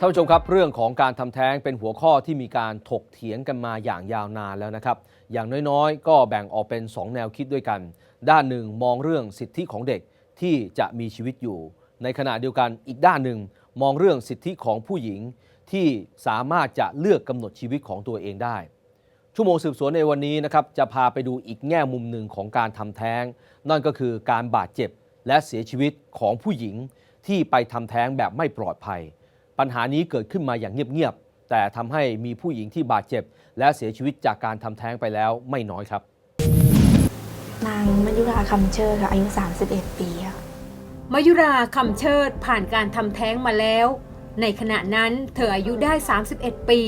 ท่านผู้ชมครับเรื่องของการทำแท้งเป็นหัวข้อที่มีการถกเถียงกันมาอย่างยาวนานแล้วนะครับ อย่างน้อยๆ ก็แบ่งออกเป็น 2 แนวคิดด้วยกัน ด้านหนึ่งมองเรื่องสิทธิของเด็กที่จะมีชีวิตอยู่ ในขณะเดียวกันอีกด้านหนึ่งมองเรื่องสิทธิของผู้หญิงที่สามารถจะเลือกกำหนดชีวิตของตัวเองได้ ชั่วโมงสืบสวนในวันนี้นะครับจะพาไปดูอีกแง่มุมหนึ่งของการทำแท้ง นั่นก็คือการบาดเจ็บและเสียชีวิตของผู้หญิงที่ไปทำแท้งแบบไม่ปลอดภัย ปัญหานี้เกิดขึ้นมาอย่างเงียบๆ แต่ทำให้มีผู้หญิงที่บาดเจ็บ และเสียชีวิตจากการทำแท้งไปแล้วไม่น้อยครับ นางมยุราคำเชิดค่ะอายุ 31 ปีค่ะมายุราคำเชิดผ่านการทำแท้งมาแล้ว ในขณะนั้นเธออายุได้ 31 ปี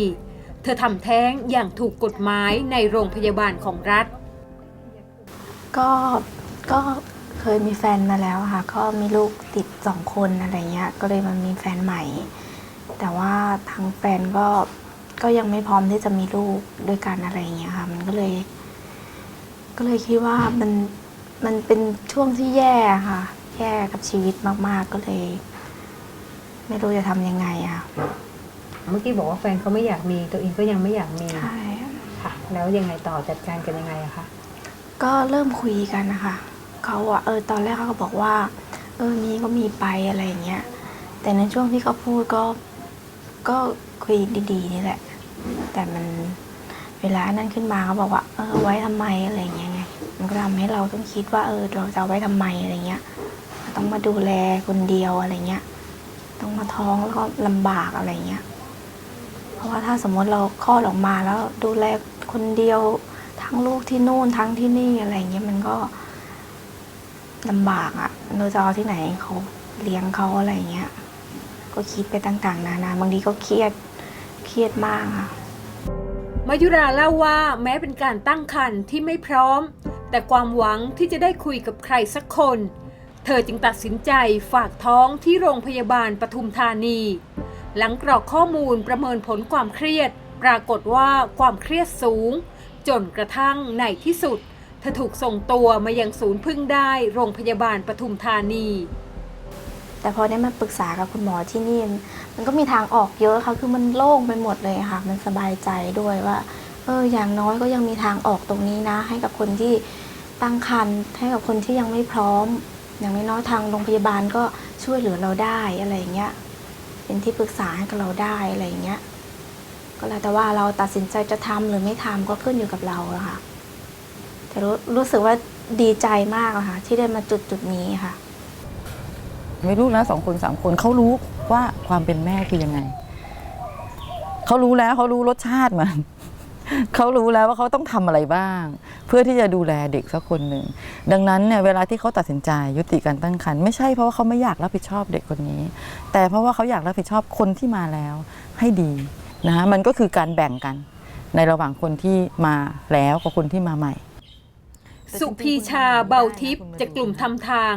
เธอทำแท้งอย่างถูกกฎหมายในโรงพยาบาลของรัฐ ก็ก็เคยมีแฟนมาแล้วค่ะ ก็มีลูกติดสองคนอะไรเงี้ย ก็เลยมามีแฟนใหม่ แต่ว่าทางแฟนก็ก็ยังไม่พร้อมที่จะมีลูกด้วยกันอะไรเงี้ยค่ะ มันก็เลย ก็เลยคิดว่ามันมันเป็นช่วงที่แย่ค่ะ แย่กับชีวิตมาก ๆ ก็เลย ไม่รู้จะทำยังไงอะเมื่อกี้บอกว่าแฟนเขาไม่อยากมีตัวเองก็ยังไม่อยากมีใช่ค่ะ แล้วยังไงต่อจัดการกันยังไงอะคะก็เริ่มคุยกันนะคะเขาอะเออตอนแรกเขาก็บอกว่า เออมีก็มีไปอะไรอย่างเงี้ยแต่ในช่วงที่เขาพูดก็ ก็คุยดีๆนี่แหละ แต่มันเวลานั้นขึ้นมาเขาบอกว่า เออไว้ทำไมอะไรเงี้ยไง มันก็ทำให้เราต้องคิดว่า เออ เราจะไว้ทำไมอะไรเงี้ย ต้องมาดูแลคนเดียวอะไรเงี้ย ต้องมาท้องแล้วก็ลำบากอะไรเงี้ย เพราะว่าถ้าสมมติเราคลอดออกมาแล้วดูแลคนเดียวทั้งลูกที่นู่นทั้งที่นี่อะไรเงี้ยมันก็ลำบากอะ่ะเราจะเอาที่ไหนเขาเลี้ยงเขาอะไรเงี้ย ก็คิดไปต่างๆ นานาบางทีก็เครียดเครียดมากอะมายุราเล่าว่าแม้เป็นการตั้งครรภ์ที่ไม่พร้อม แต่ความหวังที่จะได้คุยกับใครสักคน เธอจึงตัดสินใจฝากท้องที่โรงพยาบาลปทุมธานี หลังกรอกข้อมูลประเมินผลความเครียด ปรากฏว่าความเครียดสูง จนกระทั่งในที่สุด เธอถูกส่งตัวมายังศูนย์พึ่งได้โรงพยาบาลปทุมธานี แต่พอได้มาปรึกษากับคุณหมอที่นี่ มันก็มีทางออกเยอะค่ะ คือมันโล่งไปหมดเลยค่ะ มันสบายใจด้วยว่า เออ อย่างน้อยก็ยังมีทางออกตรงนี้นะ ให้กับคนที่ตั้งครรภ์ให้กับคนที่ยังไม่พร้อม อย่างน้อยๆทางโรงพยาบาลก็ช่วยเหลือเราได้อะไรอย่างเงี้ย เป็นที่ปรึกษาให้กับเราได้อะไรอย่างเงี้ย ก็แล้วแต่ว่าเราตัดสินใจจะทำหรือไม่ทำก็ขึ้นอยู่กับเราอะค่ะ แต่รู้รู้สึกว่าดีใจมากอะค่ะที่ได้มาจุดจุดนี้ค่ะ ไม่รู้นะสองคนสามคนเขารู้ว่าความเป็นแม่คือยังไงเขารู้แล้วเขารู้รสชาติมันเขารู้แล้วว่าเขาต้องทำอะไรบ้าง เพื่อที่จะดูแลเด็กสักคนหนึ่ง ดังนั้นเนี่ยเวลาที่เขาตัดสินใจยุติการตั้งครรภ์ไม่ใช่เพราะว่าเขาไม่อยากรับผิดชอบเด็กคนนี้ แต่เพราะว่าเขาอยากรับผิดชอบคนที่มาแล้วให้ดีนะฮะมันก็คือการแบ่งกันในระหว่างคนที่มาแล้วกับคนที่มาใหม่ สุพีชาเบาทิพย์จากกลุ่มทำทาง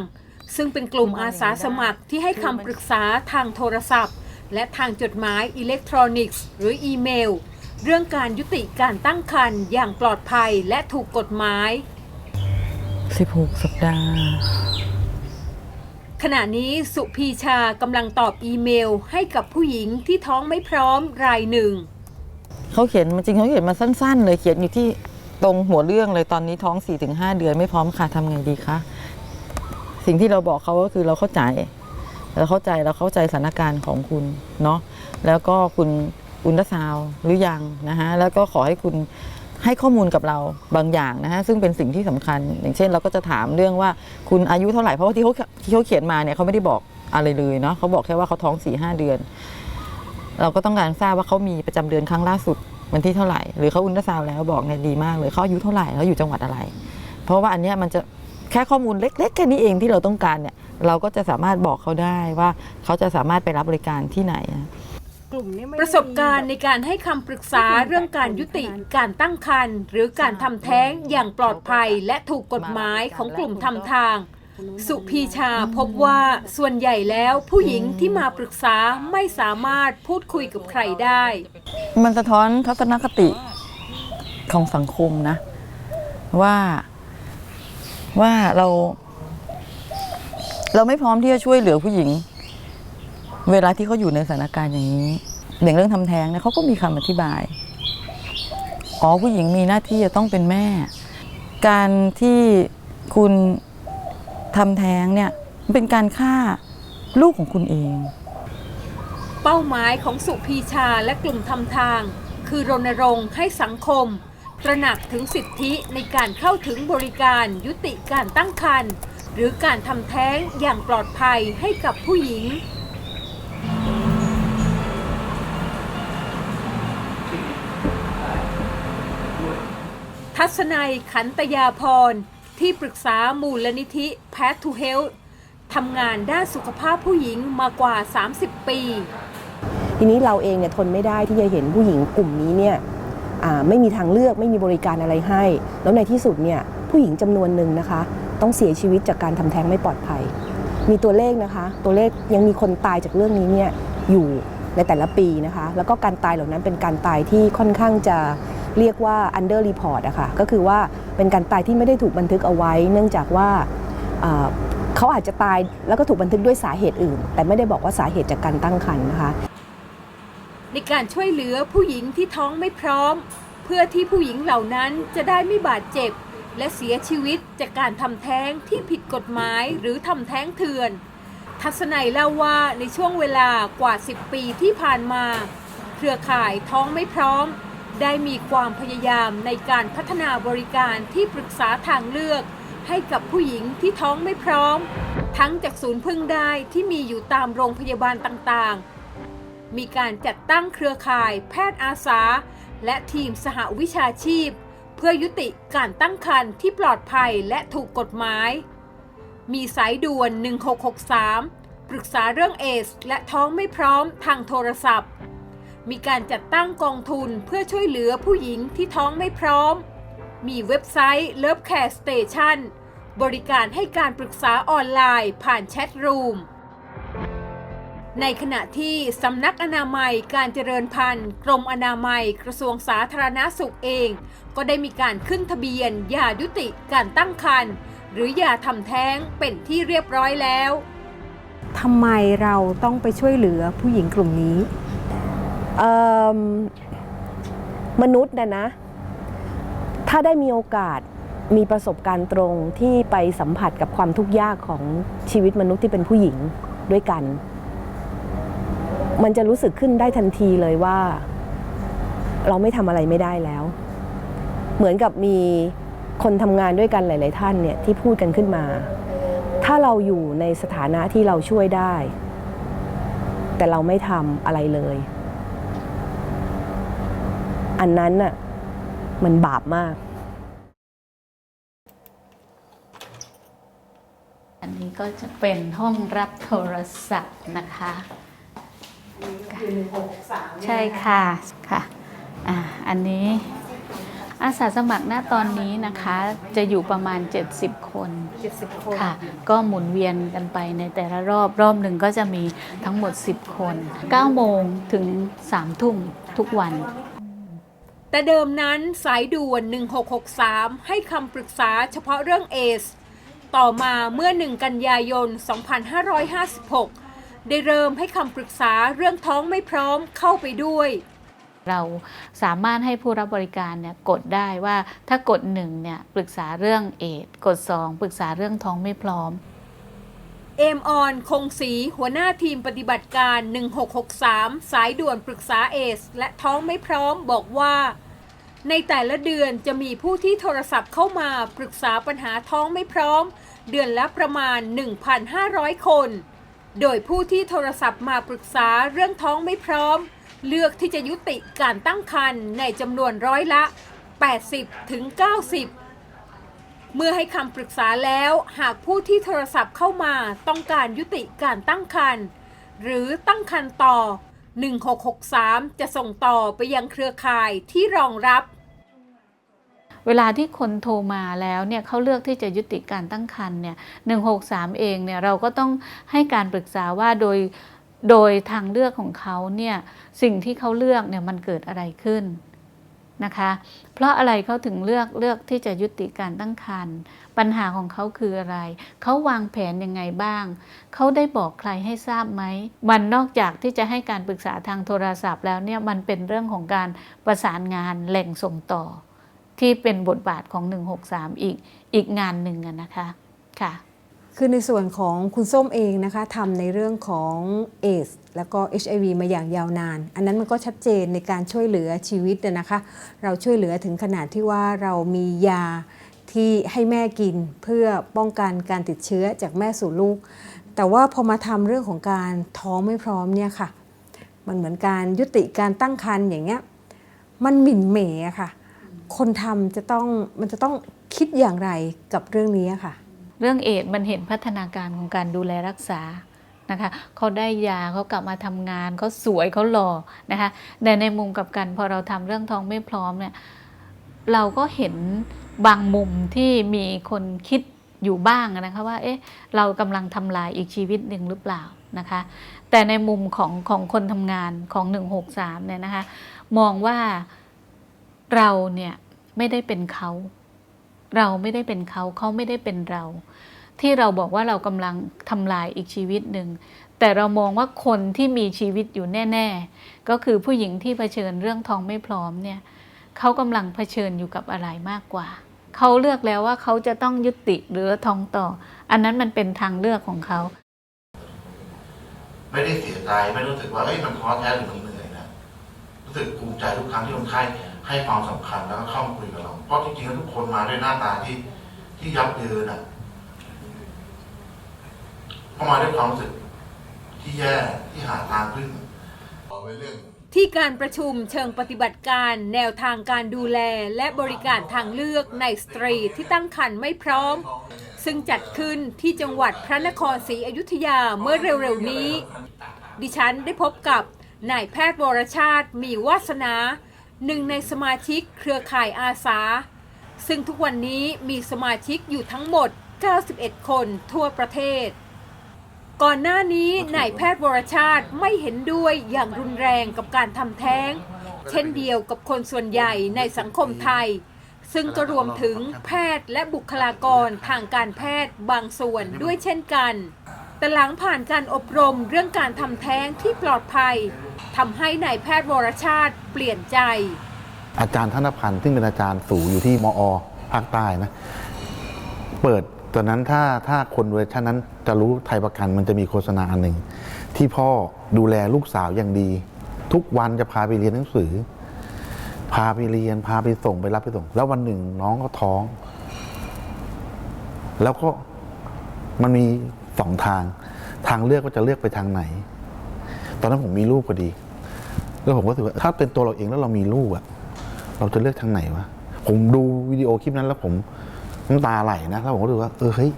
ซึ่งเป็นกลุ่มอาสาสมัครที่ให้คำปรึกษาทางโทรศัพท์ และทางจดหมายอิเล็กทรอนิกส์ หรืออีเมล เรื่องการยุติการตั้งครรภ์อย่างปลอดภัยและถูกกฎหมาย 16 สัปดาห์ ขณะนี้สุพีชากำลังตอบอีเมลให้กับผู้หญิงที่ท้องไม่พร้อมรายหนึ่ง เขาเขียนมันจริงเขาเขียนมาสั้น ๆ เลยเขียนอยู่ที่ตรงหัวเรื่องเลยตอนนี้ท้อง 4-5 เดือนไม่พร้อมค่ะทำไงดีคะ สิ่งที่เราบอกเขาก็คือเราเข้าใจเราเข้าใจเราเข้าใจสถานการณ์ของคุณเนาะแล้วก็คุณอุลตราซาวหรือยังนะฮะแล้วก็ขอให้คุณให้ข้อมูลกับเราบางอย่างนะฮะซึ่งเป็นสิ่งที่สำคัญ อย่างเช่นเราก็จะถามเรื่องว่าคุณอายุเท่าไหร่เพราะว่าที่เขาที่เขาเขียนมาเนี่ยเขาไม่ได้บอกอะไรเลยเนาะเขาบอกแค่ว่าเขาท้อง4ี่ห้าเดือน เราก็ต้องการทราบว่าเขามีประจำเดือนครั้งล่าสุดวันที่เท่าไหร่ หรือเขาอุลตราซาวแล้วบอกไงดีมากเลยเขาอายุเท่าไหร่แล้วอยู่จังหวัดอะไร เพราะว่าอันเนี้ยมันจะ แค่ข้อมูลเล็ก ๆ แค่นี้เองที่เราต้องการเนี่ยเราก็จะสามารถบอกเขาได้ว่าเขาจะสามารถไปรับบริการที่ไหนนะประสบการณ์ในการให้คำปรึกษาเรื่องการยุติการตั้งครรภ์หรือการทำแท้งอย่างปลอดภัยและถูกกฎหมายของกลุ่มทำทาง สุพีชาพบว่าส่วนใหญ่แล้วผู้หญิงที่มาปรึกษาไม่สามารถพูดคุยกับใครได้ มันสะท้อนทัศนคติของสังคมนะ ว่า ว่าเรา เราไม่พร้อมที่จะช่วยเหลือผู้หญิง เวลาที่เขาอยู่ในสถานการณ์อย่างนี้อย่างเรื่องทำแท้งเนี่ยเขาก็มีคำอธิบายอ๋อผู้หญิงมีหน้าที่จะต้องเป็นแม่ การที่คุณทำแท้งเนี่ยเป็นการฆ่าลูกของคุณเอง เป้าหมายของสุพีชาและกลุ่มทำทาง คือรณรงค์ให้สังคม ตระหนักถึงสิทธิในการเข้าถึงบริการยุติการตั้งครรภ์หรือการทำแท้งอย่างปลอดภัยให้กับผู้หญิง ทัศนัยขันตยาพร ที่ปรึกษามูลนิธิ Path to Health ทำงานด้านสุขภาพผู้หญิงมากว่า 30 ปี ทีนี้เราเองเนี่ยทนไม่ได้ที่จะเห็นผู้หญิงกลุ่มนี้เนี่ย ไม่มีทางเลือกไม่มีบริการอะไรให้ แล้วในที่สุดเนี่ยผู้หญิงจำนวนหนึ่งนะคะ ต้องเสียชีวิตจากการทำแท้งไม่ปลอดภัย มีตัวเลขนะคะ ตัวเลขยังมีคนตายจากเรื่องนี้เนี่ยอยู่ในแต่ละปีนะคะ แล้วก็การตายเหล่านั้นเป็นการตายที่ค่อนข้างจะเรียกว่า under report อะค่ะก็คือว่าเป็นการตายที่ไม่ได้ถูกบันทึกเอาไว้ เนื่องจากว่าอ่าเขาอาจจะตายแล้วก็ถูกบันทึกด้วยสาเหตุอื่น แต่ไม่ได้บอกว่าสาเหตุจากการตั้งครรภ์นะคะ ในการช่วยเหลือผู้หญิงที่ท้องไม่พร้อม เพื่อที่ผู้หญิงเหล่านั้นจะได้ไม่บาดเจ็บ และเสียชีวิตจากการทำแท้งที่ผิดกฎหมายหรือทำแท้งเถื่อน ทัศนัยเล่าว่าในช่วงเวลากว่า 10 ปีที่ผ่านมา เครือข่ายท้องไม่พร้อม ได้มีความพยายามในการพัฒนาบริการที่ปรึกษาทางเลือก ให้กับผู้หญิงที่ท้องไม่พร้อม ทั้งจากศูนย์พึ่งได้ที่มีอยู่ตามโรงพยาบาลต่างๆ มีการจัดตั้งเครือข่าย แพทย์อาสา และทีมสหวิชาชีพ เพื่อยุติการตั้งครรภ์ที่ปลอดภัยและถูกกฎหมาย มีสายด่วน 1663 ปรึกษาเรื่องเอส และท้องไม่พร้อมทางโทรศัพท์ มีการจัดตั้งกองทุนเพื่อช่วยเหลือผู้หญิงที่ท้องไม่พร้อม มีเว็บไซต์ Love Care Station บริการให้การปรึกษาออนไลน์ผ่านแชทรูม ในขณะที่สำนักอนามัยการเจริญพันธุ์ กรมอนามัยกระทรวงสาธารณาสุขเอง ก็ได้มีการขึ้นทะเบียนยายุติการตั้งครรภ์หรือยาทำแท้งเป็นที่เรียบร้อยแล้วทำไมเราต้องไปช่วยเหลือผู้หญิงกลุ่มนี้มมนุษย์นะนะ ถ้าได้มีโอกาสมีประสบการณ์ตรงที่ไปสัมผัสกับความทุกข์ยากของชีวิตมนุษย์ที่เป็นผู้หญิงด้วยกัน มันจะรู้สึกขึ้นได้ทันทีเลยว่า เราไม่ทำอะไรไม่ได้แล้ว เหมือนกับมีคนทำงานด้วยกันหลาย ๆ ท่านเนี่ยที่พูดกันขึ้นมา ถ้าเราอยู่ในสถานะที่เราช่วยได้ แต่เราไม่ทำอะไรเลย อันนั้นน่ะมันบาปมาก อันนี้ก็จะเป็นห้องรับโทรศัพท์นะคะ ใช่ค่ะค่ะอ่าอันนี้อาสาสมัครณตอนนี้นะคะจะอยู่ประมาณ 70 คน70คนค่ะ ก็หมุนเวียนกันไปในแต่ละรอบรอบหนึ่งก็จะมีทั้งหมด 10 คน 9 โมงถึง 3 ทุ่มทุกวัน แต่เดิมนั้นสายด่วน 1663 ให้คำปรึกษาเฉพาะเรื่องเอส ต่อมาเมื่อ 1 กันยายน 2556 ได้เริ่มให้คำปรึกษาเรื่องท้องไม่พร้อมเข้าไปด้วย เราสามารถให้ผู้รับบริการเนี่ยกดได้ว่าถ้ากด1เนี่ยปรึกษาเรื่องเอดส์กด 2 ปรึกษาเรื่องท้องไม่พร้อม เอมออน คงศรีหัวหน้าทีมปฏิบัติการ 1663 สายด่วนปรึกษาเอส และท้องไม่พร้อมบอกว่า ในแต่ละเดือนจะมีผู้ที่โทรศัพท์เข้ามาปรึกษาปัญหาท้องไม่พร้อม เดือนละประมาณ 1,500 คน โดยผู้ที่โทรศัพท์มาปรึกษาเรื่องท้องไม่พร้อม เลือกที่จะยุติการตั้งครรภ์ในจำนวนร้อยละ 80ถึง90 เมื่อให้คำปรึกษาแล้วหากผู้ที่โทรศัพท์เข้ามาต้องการยุติการตั้งครรภ์หรือตั้งครรภ์ต่อ 1663 จะส่งต่อไปยังเครือข่ายที่รองรับ เวลาที่คนโทรมาแล้วเนี่ยเขาเลือกที่จะยุติการตั้งครรภ์เนี่ย163เองเนี่ยเราก็ต้องให้การปรึกษาว่าโดยโดยทางเลือกของเขาเนี่ยสิ่งที่เขาเลือกเนี่ยมันเกิดอะไรขึ้นนะคะ เพราะอะไรเขาถึงเลือกเลือกที่จะยุติการตั้งครรภ์ปัญหาของเขาคืออะไร เขาวางแผนยังไงบ้าง เขาได้บอกใครให้ทราบไหม มันนอกจากที่จะให้การปรึกษาทางโทรศัพท์แล้วเนี่ยมันเป็นเรื่องของการประสานงานแหล่งส่งต่อ ที่เป็นบทบาทของ 163 อีกอีกงานหนึ่งนะคะค่ะคือในส่วนของคุณส้มเองนะคะทำในเรื่องของเอสแล้วก็ HIV มาอย่างยาวนาน อันนั้นมันก็ชัดเจนในการช่วยเหลือชีวิตนะคะ เราช่วยเหลือถึงขนาดที่ว่าเรามียาที่ให้แม่กินเพื่อป้องกันการติดเชื้อจากแม่สู่ลูก แต่ว่าพอมาทำเรื่องของการท้องไม่พร้อมเนี่ยค่ะ มันเหมือนการยุติการตั้งครรภ์อย่างเงี้ยมันหมิ่นเหม่ะค่ะ คนทำจะต้องมันจะต้องคิดอย่างไรกับเรื่องนี้ค่ะ เรื่องเอดมันเห็นพัฒนาการของการดูแลรักษานะคะเขาได้ยาเขากลับมาทำงานเขาสวยเขาหล่อนะคะแต่ในมุมกับกันพอเราทำเรื่องท้องไม่พร้อมเนี่ยเราก็เห็นบางมุมที่มีคนคิดอยู่บ้างนะคะว่าเอ๊ะเรากำลังทำลายอีกชีวิตหนึ่งหรือเปล่านะคะแต่ในมุมของของคนทำงานของ 163เนี่ยนะคะมองว่าเราเนี่ย ไม่ได้เป็นเขา เราไม่ได้เป็นเขา เขาไม่ได้เป็นเรา ที่เราบอกว่าเรากำลังทำลายอีกชีวิตหนึ่ง แต่เรามองว่าคนที่มีชีวิตอยู่แน่ ๆ ก็คือผู้หญิงที่เผชิญเรื่องท้องไม่พร้อมเนี่ยเขากำลังเผชิญอยู่กับอะไรมากกว่า เขาเลือกแล้วว่าเขาจะต้องยุติหรือท้องต่อ อันนั้นมันเป็นทางเลือกของเขา ไม่ได้เสียใจไม่รู้สึกว่าเอ้ยมันท้อแท้หรือมันเหนื่อยนะรู้สึกภูมิใจทุกครั้งที่คนไข้ ให้ความสำคัญแล้วก็เข้ามาคุยกับเรา เพราะจริงๆแล้วทุกคนมาด้วยหน้าตาที่ที่ยับเยินอะเข้ามาด้วยความรู้สึกที่แย่ที่หาทางขึ้นเอาไว้เรื่องที่การประชุมเชิงปฏิบัติการแนวทางการดูแลและบริการทางเลือกในสตรีที่ตั้งครรภ์ไม่พร้อม ซึ่งจัดขึ้นที่จังหวัดพระนครศรีอยุธยาเมื่อเร็วๆนี้ ดิฉันได้พบกับนายแพทย์วรชาติมีวาสนา หนึ่งในสมาชิกเครือข่ายอาสา ซึ่งทุกวันนี้มีสมาชิกอยู่ทั้งหมด 91 คนทั่วประเทศ ก่อนหน้านี้นายแพทย์วรชาติไม่เห็นด้วยอย่างรุนแรงกับการทำแท้ง เช่นเดียวกับคนส่วนใหญ่ในสังคมไทย ซึ่งก็รวมถึงแพทย์และบุคลากรทางการแพทย์บางส่วนด้วยเช่นกัน แต่หลังผ่านการอบรมเรื่องการทำแท้งที่ปลอดภัย ทำให้ในายแพทย์วรชาติเปลี่ยนใจ อาจารย์ธนพันธ์ซึ่งเป็นอาจารย์สูงอยู่ที่มอภาคใต้นะ เปิดตอนนั้นถ้าถ้าคนเวอร์ชันนั้นจะรู้ไทยประกันมันจะมีโฆษณาอันหนึ่ง ที่พ่อดูแลลูกสาวอย่างดี ทุกวันจะพาไปเรียนหนังสือ พาไปเรียนพาไปส่งไปรับไปส่ง แล้ววันหนึ่งน้องก็ท้อง แล้วก็มันมีสองทาง ทางเลือกว่าจะเลือกไปทางไหน ตอนนั้นผมมีลูกพอดี แล้วผมก็รู้สึกว่าถ้าเป็นตัวเราเองแล้วเรามีลูกอะเราจะเลือกทางไหนวะผมดูวิดีโอคลิปนั้นแล้วผมน้ำตาไหลนะแล้วผมก็รู้ว่าเออเฮ้ย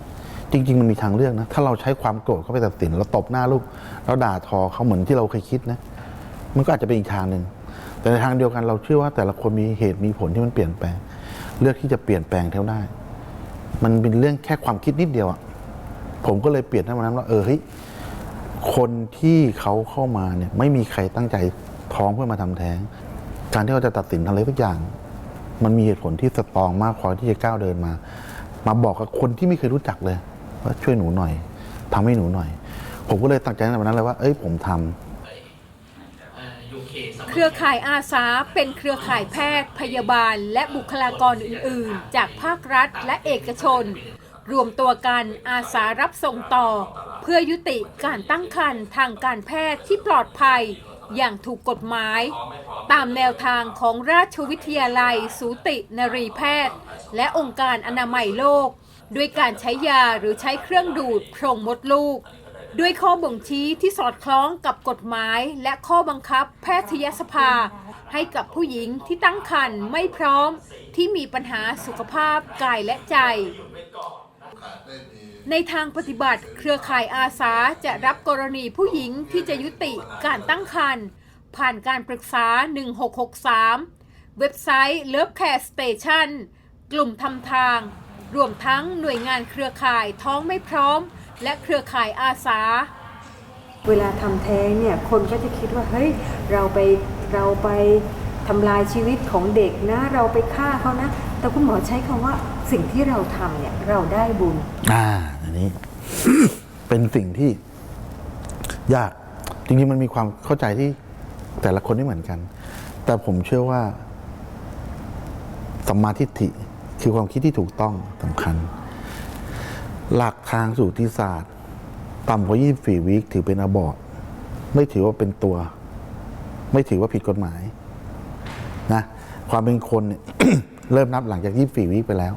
จริง ๆ มันมีทางเลือกนะ ถ้าเราใช้ความโกรธเข้าไปตัดสินเราตบหน้าลูกแล้วด่าทอเขาเหมือนที่เราเคยคิดนะ มันก็อาจจะเป็นอีกทางหนึ่งแต่ในทางเดียวกันเราเชื่อว่าแต่ละคนมีเหตุมีผลที่มันเปลี่ยนแปลง เลือกที่จะเปลี่ยนแปลงเท่าได้ มันเป็นเรื่องแค่ความคิดนิดเดียวอะผมก็เลยเปลี่ยนให้มันนั้นว่าเออเฮ้ยคนที่เขาเข้ามาเนี่ยไม่มีใครตั้งใจ ท้องเพื่อมาทำแท้ง การที่เราจะตัดสินอะไรสักอย่าง มันมีเหตุผลที่สตรองมากพอที่จะก้าวเดินมา มาบอกกับคนที่ไม่เคยรู้จักเลย ว่าช่วยหนูหน่อยทำให้หนูหน่อย ผมก็เลยตั้งใจในวันนั้นเลยว่า เอ้ยผมทำเครือข่ายอาสาเป็นเครือข่ายแพทย์ พยาบาล และบุคลากรอื่น ๆ จากภาครัฐและเอกชน รวมตัวกันอาสารับส่งต่อ เพื่อยุติการตั้งครรภ์ทางการแพทย์ที่ปลอดภัย อย่างถูกกฎหมาย ตามแนวทางของราชวิทยาลัย สูตินรีแพทย์ และองค์การอนามัยโลก ด้วยการใช้ยาหรือใช้เครื่องดูดโพรงมดลูก ด้วยข้อบ่งชี้ที่สอดคล้องกับกฎหมาย และข้อบังคับแพทยสภา ให้กับผู้หญิงที่ตั้งครรภ์ไม่พร้อมที่มีปัญหาสุขภาพกายและใจ ในทางปฏิบัติ เครือข่ายอาสาจะรับกรณีผู้หญิงที่จะยุติการตั้งครรภ์ผ่านการปรึกษา 1663 เว็บไซต์ Love Care Station กลุ่มทำทาง รวมทั้งหน่วยงานเครือข่ายท้องไม่พร้อม และเครือข่ายอาสา เวลาทำแท้งเนี่ยคนก็จะคิดว่าเฮ้ยเราไปเราไปทำลายชีวิตของเด็กนะ เราไปฆ่าเขานะ แต่คุณหมอใช้คำว่าสิ่งที่เราทำเนี่ยเราได้บุญ อ่าอันนี้ เป็นสิ่งที่ยากจริงๆมันมีความเข้าใจที่แต่ละคนไม่เหมือนกัน แต่ผมเชื่อว่าสัมมาทิฏฐิคือความคิดที่ถูกต้องสำคัญ หลักทางสูติศาสตร์ ต่ำกว่า 24วิคถือเป็นอบอร์ตไม่ถือว่าเป็นตัว ไม่ถือว่าผิดกฎหมาย นะ ความเป็นคนเนี่ย เริ่มนับหลังจาก24วิไปแล้ว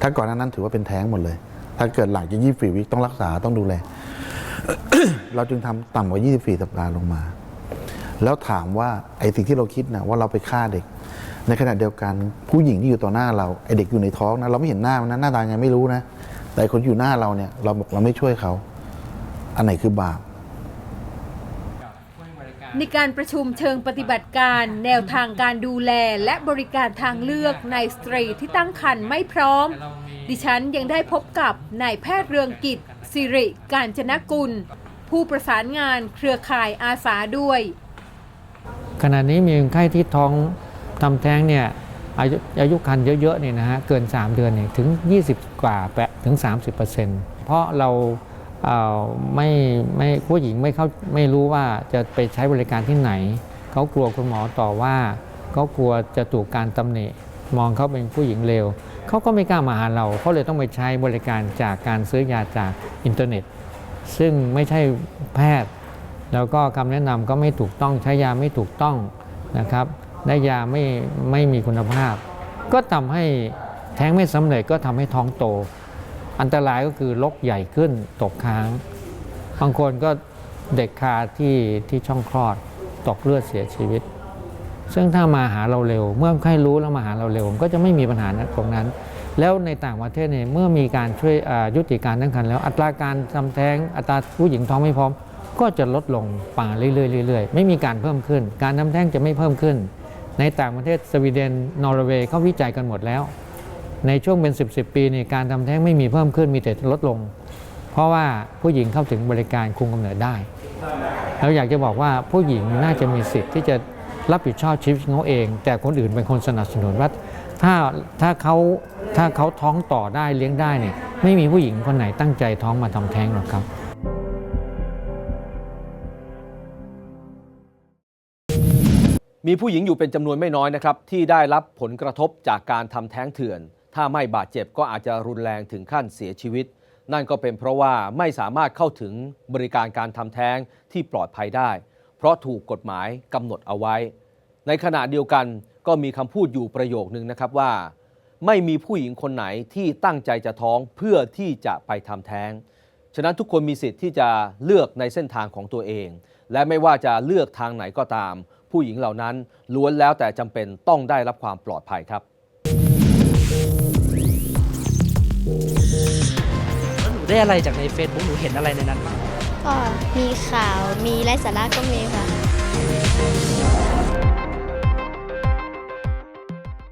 ถ้าก่อนหน้านั้นถือว่าเป็นแท้งหมดเลย ถ้าเกิดหลังจาก24วิต้องรักษาต้องดูแล เราจึงทำต่ำกว่า24สัปดาห์ลงมา แล้วถามว่าไอ้สิ่งที่เราคิดนะว่าเราไปฆ่าเด็ก ในขณะเดียวกันผู้หญิงที่อยู่ต่อหน้าเราไอ้เด็กอยู่ในท้องนะเราไม่เห็นหน้ามันนะหน้าตาไงไม่รู้นะ แต่คนอยู่หน้าเราเนี่ยเราบอกเราไม่ช่วยเขา อันไหนคือบาป ในการประชุมเชิงปฏิบัติการแนวทางการดูแลและบริการทางเลือกในสตรีที่ตั้งครรภ์ไม่พร้อม ดิฉันยังได้พบกับนายแพทย์เรืองกิจสิริการจนกุล ผู้ประสานงานเครือข่ายอาสาด้วย ขณะนี้มีคนไข้ที่ท้องทำแท้งเนี่ยอายุอายุคันเยอะๆเนี่ยนะฮะเกิน 3 เดือนเนี่ยถึง 20 กว่าแปะถึง 30%เพราะเราเอ่อ ไม่ไม่ผู้หญิงไม่เข้าไม่รู้ว่าจะไปใช้บริการที่ไหน เขากลัวคุณหมอต่อว่า เขากลัวจะถูกการตำหนิมองเขาเป็นผู้หญิงเลวเขาก็ไม่กล้ามาหาเราเขาเลยต้องไปใช้บริการจากการซื้อยาจากอินเทอร์เน็ต ซึ่งไม่ใช่แพทย์ แล้วก็คำแนะนำก็ไม่ถูกต้องใช้ยาไม่ถูกต้องนะครับได้ยาไม่ไม่มีคุณภาพ ก็ทำให้แท้งไม่สำเร็จก็ทำให้ท้องโต อันตรายก็คือลกใหญ่ขึ้นตกค้าง บางคนก็เด็กคาที่ที่ช่องคลอดตกเลือดเสียชีวิต ซึ่งถ้ามาหาเราเร็ว เมื่อใครรู้แล้วมาหาเราเร็ว ก็จะไม่มีปัญหาตรงนั้น แล้วในต่างประเทศเนี่ยเมื่อมีการช่วยยุติการตั้งครรภ์แล้วอัตราการทำแท้งอัตราผู้หญิงท้องไม่พร้อม ก็จะลดลงป่าเรื่อยๆเรื่อยๆไม่มีการเพิ่มขึ้น การทำแท้งจะไม่เพิ่มขึ้น ในต่างประเทศสวีเดนนอร์เวย์เขาวิจัยกันหมดแล้ว ในช่วงเป็น 10 10ปีเนี่ยการทำแท้งไม่มีเพิ่มขึ้นมีแต่ลดลง เพราะว่าผู้หญิงเข้าถึงบริการคุมกำเนิดได้แล้วอยากจะบอกว่าผู้หญิงน่าจะมีสิทธิ์ที่จะรับผิดชอบชีวิตของเขาเอง แต่คนอื่นเป็นคนสนับสนุนว่าถ้าถ้าเขาถ้าเขาท้องต่อได้เลี้ยงได้เนี่ยไม่มีผู้หญิงคนไหนตั้งใจท้องมาทำแท้งหรอกครับมีผู้หญิงอยู่เป็นจำนวนไม่น้อยนะครับ ที่ได้รับผลกระทบจากการทำแท้งเถื่อน ถ้าไม่บาดเจ็บก็อาจจะรุนแรงถึงขั้นเสียชีวิต นั่นก็เป็นเพราะว่าไม่สามารถเข้าถึงบริการการทำแท้งที่ปลอดภัยได้ เพราะถูกกฎหมายกำหนดเอาไว้ ในขณะเดียวกันก็มีคำพูดอยู่ประโยคนึงนะครับว่า ไม่มีผู้หญิงคนไหนที่ตั้งใจจะท้องเพื่อที่จะไปทำแท้ง ฉะนั้นทุกคนมีสิทธิ์ที่จะเลือกในเส้นทางของตัวเอง และไม่ว่าจะเลือกทางไหนก็ตาม ผู้หญิงเหล่านั้นล้วนแล้วแต่จำเป็นต้องได้รับความปลอดภัยครับ แล้วหนูได้อะไรจากใน Facebook หนูเห็นอะไรในนั้นบ้างก็มีข่าวมีไร้สาระก็มีค่ะ